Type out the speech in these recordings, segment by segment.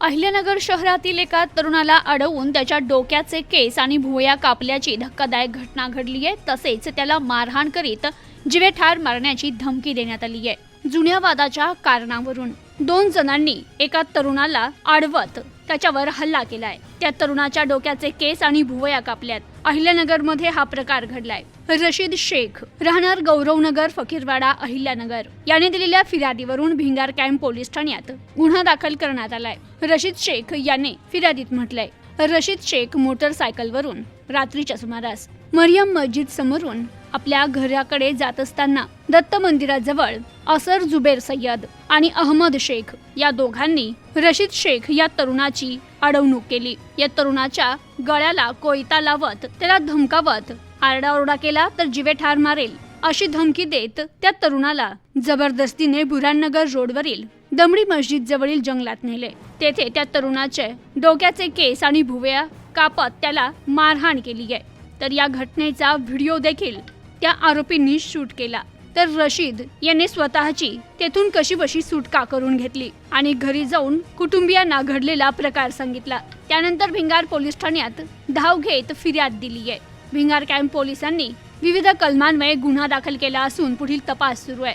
अहिल्यानगर शहरातील एका तरुणाला अडवून त्याच्या डोक्याचे केस आणि भुवया कापल्याची धक्कादायक घटना घडली आहे. तसेच त्याला मारहाण करीत जिवे ठार मारण्याची धमकी देण्यात आली आहे. जुन्या वादाच्या कारणावरून दोन जणांनी एका तरुणाला अडवत त्याच्यावर हल्ला केलाय त्या तरुणाच्या डोक्याचे केस आणि भुवया कापल्यात. अहिल्यानगरमध्ये हा प्रकार घडलाय. रशीद शेख राहणार गौरवनगर फकीरवाडा अहिल्यानगर. याने दिलेल्या फिर्यादीवरून भिंगार कॅम्प पोलीस ठाण्यात गुन्हा दाखल करण्यात आलाय. रशीद शेख याने फिर्यादीत म्हटलंय. रशीद शेख मोटरसायकलवरून रात्रीच्या सुमारास मरियम मस्जिद समोरून आपल्या घराकडे जात असताना दत्त मंदिराजवळ असर जुबेर सय्यद आणि अहमद शेख या दोघांनी रशीद शेख या तरुणाची अडवणूक केली. या तरुणाच्या गळ्याला कोयता लावत त्याला धमकावत आरडाओरडा केला तर जीवे ठार मारेल अशी धमकी देत त्या तरुणाला जबरदस्तीने बुराननगर रोडवरील दमडी मस्जिद जवळील जंगलात नेले. तेथे त्या तरुणाचे डोक्याचे केस आणि भुवया कापत त्याला मारहाण केली आहे. तर या घटनेचा व्हिडिओ देखील त्या आरोपींनी शूट केला. तर रशीद याने स्वतःची तेथून कशीबशी सुटका करून घेतली आणि घरी जाऊन कुटुंबियांना घडलेला प्रकार सांगितला. त्यानंतर भिंगार पोलीस ठाण्यात धाव घेत फिर्याद दिली आहे. भिंगार कॅम्प पोलिसांनी विविध कलमान्वये गुन्हा दाखल केला असून पुढील तपास सुरू आहे.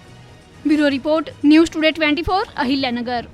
Bureau report news today twenty four Ahilyanagar.